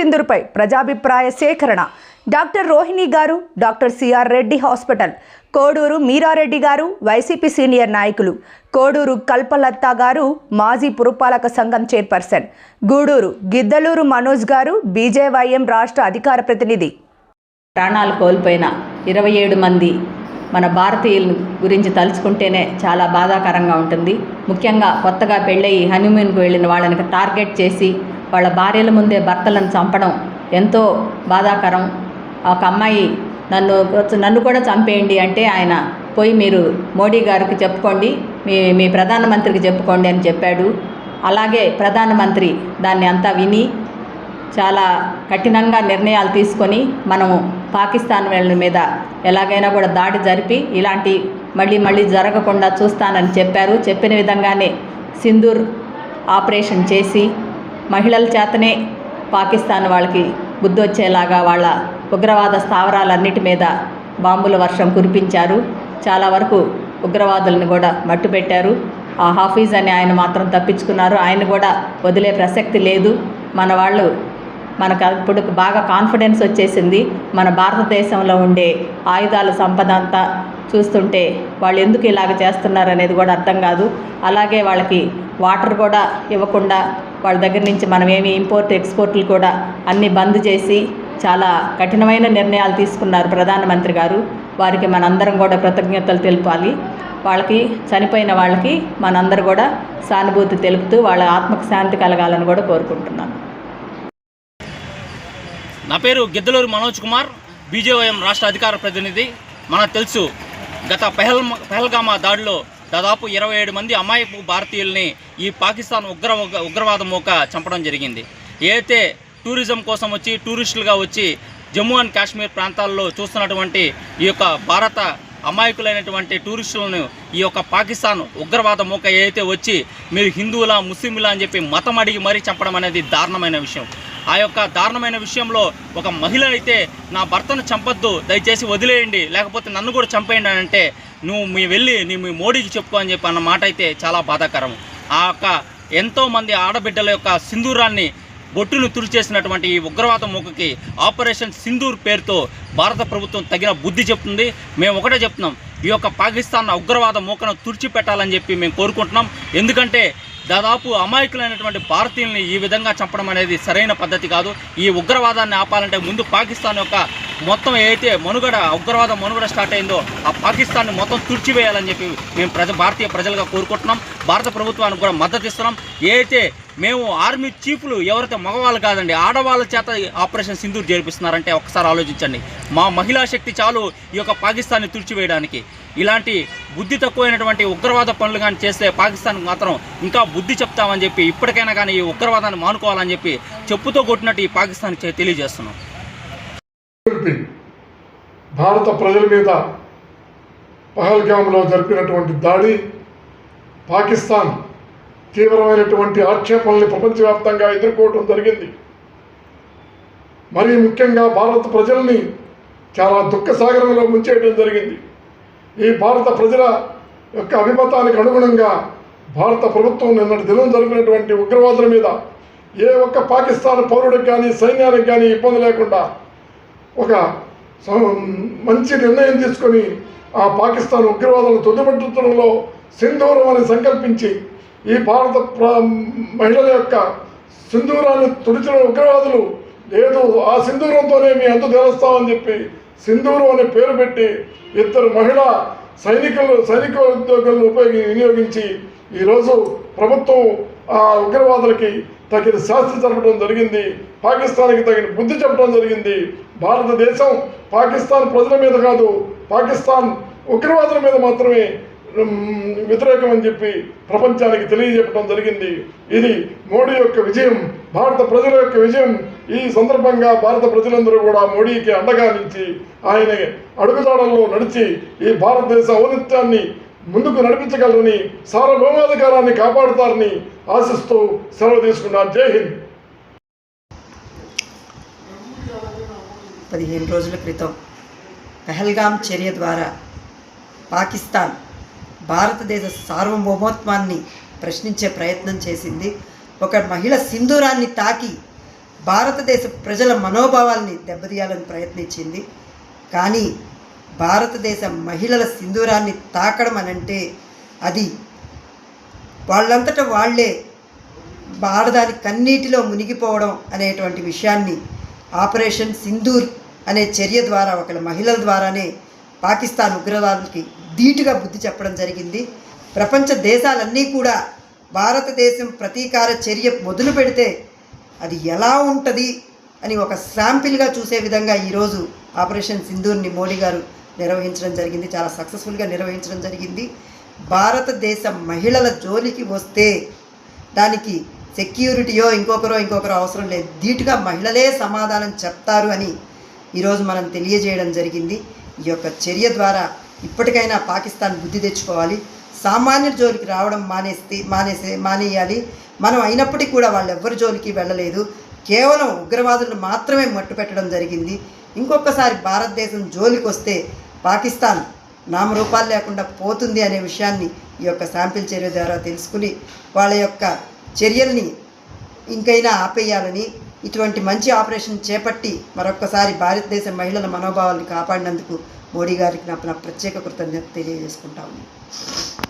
Operation సింధూర్పై ప్రజాభిప్రాయ సేకరణ. Doctor Rohini గారు doctor C R Reddy hospital. Koduru Meera Reddy గారు వైసీపీ సీనియర్ నాయకులు. కోడూరు కల్పలత్త గారు మాజీ పురపాలక సంఘం చైర్పర్సన్. గూడూరు గిద్దలూరు మనోజ్ గారు బీజేవైఎం రాష్ట్ర అధికార ప్రతినిధి. ప్రాణాలు కోల్పోయిన ఇరవై ఏడు మంది మన భారతీయుల గురించి తలుచుకుంటేనే చాలా బాధాకరంగా ఉంటుంది. ముఖ్యంగా కొత్తగా పెళ్ళయి హనీమూన్కి వెళ్ళిన వాళ్ళని టార్గెట్ చేసి వాళ్ళ భార్యల ముందే భర్తలను చంపడం ఎంతో బాధాకరం. ఒక అమ్మాయి నన్ను నన్ను కూడా చంపేయండి అంటే ఆయన పోయి మీరు మోడీ గారికి చెప్పుకోండి మీ మీ ప్రధానమంత్రికి చెప్పుకోండి అని చెప్పాడు. అలాగే ప్రధానమంత్రి దాన్ని అంతా విని చాలా కఠినంగా నిర్ణయాలు తీసుకొని మనము పాకిస్తాన్ వాళ్ళ మీద ఎలాగైనా కూడా దాడి జరిపి ఇలాంటి మళ్ళీ మళ్ళీ జరగకుండా చూస్తానని చెప్పారు. చెప్పిన విధంగానే సింధూర్ ఆపరేషన్ చేసి మహిళల చేతనే పాకిస్తాన్ వాళ్ళకి బుద్ధి వచ్చేలాగా వాళ్ళ ఉగ్రవాద స్థావరాలన్నిటి మీద బాంబుల వర్షం కురిపించారు. చాలా వరకు ఉగ్రవాదులను కూడా మట్టుపెట్టారు ఆ హాఫీజ్ అని ఆయన మాత్రం తప్పించుకున్నారు. ఆయన కూడా వదిలే ప్రసక్తి లేదు. మన వాళ్ళు మనకు ఇప్పుడు బాగా కాన్ఫిడెన్స్ వచ్చేసింది. మన భారతదేశంలో ఉండే ఆయుధాల సంపద అంతా చూస్తుంటే వాళ్ళు ఎందుకు ఇలాగ చేస్తున్నారు అనేది కూడా అర్థం కాదు. అలాగే వాళ్ళకి వాటర్ కూడా ఇవ్వకుండా వాళ్ళ దగ్గర నుంచి మనం ఏమి ఇంపోర్ట్ ఎక్స్పోర్ట్లు కూడా అన్నీ బంద్ చేసి చాలా కఠినమైన నిర్ణయాలు తీసుకున్నారు ప్రధానమంత్రి గారు. వారికి మనందరం కూడా కృతజ్ఞతలు తెలపాలి. వాళ్ళకి చనిపోయిన వాళ్ళకి మనందరూ కూడా సానుభూతి తెలుపుతూ వాళ్ళ ఆత్మకు శాంతి కలగాలని కూడా కోరుకుంటున్నాను. నా పేరు గిద్దలూరు మనోజ్ కుమార్ బీజేవైఎం రాష్ట్ర అధికార ప్రతినిధి. మనకు తెలుసు గత పెహల్ పెహల్గామా దాడిలో దాదాపు ఇరవై ఏడు మంది అమాయపు భారతీయుల్ని ఈ పాకిస్తాన్ ఉగ్ర ఉగ్రవాదం మోక చంపడం జరిగింది. ఏదైతే టూరిజం కోసం వచ్చి టూరిస్టులుగా వచ్చి జమ్మూ అండ్ కాశ్మీర్ ప్రాంతాల్లో చూస్తున్నటువంటి ఈ యొక్క భారత అమాయకులైనటువంటి టూరిస్టులను ఈ యొక్క పాకిస్తాన్ ఉగ్రవాద మూక ఏదైతే వచ్చి మీరు హిందువులా ముస్లింలా అని చెప్పి మతం అడిగి మరీ చంపడం అనేది దారుణమైన విషయం. ఆ యొక్క దారుణమైన విషయంలో ఒక మహిళ అయితే నా భర్తను చంపొద్దు దయచేసి వదిలేయండి లేకపోతే నన్ను కూడా చంపేయండి అని అంటే నువ్వు మీ వెళ్ళి నీ మీ మోడీకి చెప్పుకో అని చెప్పి అన్న మాట అయితే చాలా బాధాకరం. ఆ యొక్క ఎంతోమంది ఆడబిడ్డల యొక్క సింధూరాన్ని బొట్టును తుడిచేసినటువంటి ఈ ఉగ్రవాద మూకకి ఆపరేషన్ సింధూర్ పేరుతో భారత ప్రభుత్వం తగిన బుద్ధి చెప్తుంది. మేము ఒకటే చెప్తున్నాం ఈ యొక్క పాకిస్తాన్ ఉగ్రవాద మూకను తుడిచిపెట్టాలని చెప్పి మేము కోరుకుంటున్నాం. ఎందుకంటే దాదాపు అమాయకులైనటువంటి భారతీయుల్ని ఈ విధంగా చంపడం అనేది సరైన పద్ధతి కాదు. ఈ ఉగ్రవాదాన్ని ఆపాలంటే ముందు పాకిస్తాన్ యొక్క మొత్తం ఏదైతే మనుగడ ఉగ్రవాదం మనుగడ స్టార్ట్ అయిందో ఆ పాకిస్తాన్ని మొత్తం తుడిచివేయాలని చెప్పి మేము ప్రజ భారతీయ ప్రజలుగా కోరుకుంటున్నాం. భారత ప్రభుత్వానికి కూడా మద్దతు ఇస్తున్నాం. ఏదైతే మేము ఆర్మీ చీఫ్లు ఎవరైతే మగవాళ్ళు కాదండి ఆడవాళ్ళ చేత ఆపరేషన్ సింధూర్ జరిపిస్తున్నారంటే ఒకసారి ఆలోచించండి. మా మహిళా శక్తి చాలు ఈ యొక్క పాకిస్తాన్ని తుడిచివేయడానికి. ఇలాంటి బుద్ధి తక్కువైనటువంటి ఉగ్రవాద పనులు కానీ చేస్తే పాకిస్తాన్కి మాత్రం ఇంకా బుద్ధి చెప్తామని చెప్పి ఇప్పటికైనా కానీ ఈ ఉగ్రవాదాన్ని మానుకోవాలని చెప్పి చెప్పుతో కొట్టినట్టు ఈ పాకిస్తాన్కి తెలియజేస్తున్నాం. భారత ప్రజల మీద పహల్గామ్లో జరిపినటువంటి దాడి పాకిస్తాన్ తీవ్రమైనటువంటి ఆక్షేపణల్ని ప్రపంచవ్యాప్తంగా ఎదుర్కోవటం జరిగింది. మరీ ముఖ్యంగా భారత ప్రజల్ని చాలా దుఃఖసాగరంలో ముంచేయడం జరిగింది. ఈ భారత ప్రజల యొక్క అభిమతానికి అనుగుణంగా భారత ప్రభుత్వం నిన్నటి దినం జరిపినటువంటి ఉగ్రవాదుల మీద ఏ ఒక్క పాకిస్తాన్ పౌరుడికి కానీ సైన్యానికి కానీ ఇబ్బంది లేకుండా ఒక మంచి నిర్ణయం తీసుకొని ఆ పాకిస్తాన్ ఉగ్రవాదులను తొందరపెట్టడంలో సింధూరం అని సంకల్పించి ఈ భారత మహిళల యొక్క సింధూరాన్ని తుడిచిన ఉగ్రవాదులు లేదు ఆ సింధూరంతోనే మీ అంతు తేలుస్తామని చెప్పి సింధూరు అనే పేరు పెట్టి ఇద్దరు మహిళా సైనికులు సైనిక ఉద్యోగులను ఉపయోగి వినియోగించి ఈరోజు ప్రభుత్వం ఆ ఉగ్రవాదులకి తగిన శాస్త్ర జరపడం జరిగింది. పాకిస్తాన్కి తగిన బుద్ధి చెప్పడం జరిగింది. భారతదేశం పాకిస్తాన్ ప్రజల మీద కాదు పాకిస్తాన్ ఉగ్రవాదుల మీద మాత్రమే ఉమ్, వ్యతిరేకం అని చెప్పి ప్రపంచానికి తెలియజెప్పడం జరిగింది. ఇది మోడీ యొక్క విజయం. భారత ప్రజల యొక్క విజయం ఈ సందర్భంగా భారత ప్రజలందరూ కూడా మోడీకి అండగా నిలిచి ఆయన అడుగుజాడల్లో నడిచి ఈ భారతదేశ ఔన్నత్యాన్ని ముందుకు నడిపించగలరని సార్వభౌమాధికారాన్ని కాపాడుతారని ఆశిస్తూ సెలవు తీసుకున్నాను. జై హింద్. పదిహేను రోజుల క్రితం పెహల్గాం చర్య ద్వారా పాకిస్తాన్ భారతదేశ సార్వభౌమత్వాన్ని ప్రశ్నించే ప్రయత్నం చేసింది. ఒక మహిళ సింధూరాన్ని తాకి భారతదేశ ప్రజల మనోభావాల్ని దెబ్బతీయాలని ప్రయత్నించింది. కానీ భారతదేశ మహిళల సింధూరాన్ని తాకడం అనంటే అది వాళ్ళంతట వాళ్ళే ఆడదాని కన్నీటిలో మునిగిపోవడం అనేటువంటి విషయాన్ని ఆపరేషన్ సింధూర్ అనే చర్య ద్వారా ఒక మహిళల ద్వారానే పాకిస్తాన్ ఉగ్రవాదులకి ధీటుగా బుద్ధి చెప్పడం జరిగింది. ప్రపంచ దేశాలన్నీ కూడా భారతదేశం ప్రతీకార చర్య మొదలు పెడితే అది ఎలా ఉంటుంది అని ఒక శాంపిల్గా చూసే విధంగా ఈరోజు ఆపరేషన్ సింధూర్ని మోడీ గారు నిర్వహించడం జరిగింది. చాలా సక్సెస్ఫుల్గా నిర్వహించడం జరిగింది. భారతదేశ మహిళల జోలికి వస్తే దానికి సెక్యూరిటీయో ఇంకొకరో ఇంకొకరో అవసరం లేదు. ధీటుగా మహిళలే సమాధానం చెప్తారు అని ఈరోజు మనం తెలియజేయడం జరిగింది. ఈ యొక్క చర్య ద్వారా ఇప్పటికైనా పాకిస్తాన్ బుద్ధి తెచ్చుకోవాలి. సామాన్యుల జోలికి రావడం మానేస్తే మానేసే మానేయాలి. మనం అయినప్పటికీ కూడా వాళ్ళు ఎవ్వరి జోలికి వెళ్ళలేదు. కేవలం ఉగ్రవాదులను మాత్రమే మట్టుపెట్టడం జరిగింది. ఇంకొకసారి భారతదేశం జోలికి వస్తే పాకిస్తాన్ నామరూపాలు లేకుండా పోతుంది అనే విషయాన్ని ఈ యొక్క శాంపిల్ చర్య ద్వారా తెలుసుకుని వాళ్ళ యొక్క చర్యల్ని ఇంకైనా ఆపేయాలని ఇటువంటి మంచి ఆపరేషన్ చేపట్టి మరొక్కసారి భారతదేశ మహిళల మనోభావాలను కాపాడినందుకు మోడీ గారికి నా ప్రత్యేక కృతజ్ఞత తెలియజేసుకుంటాము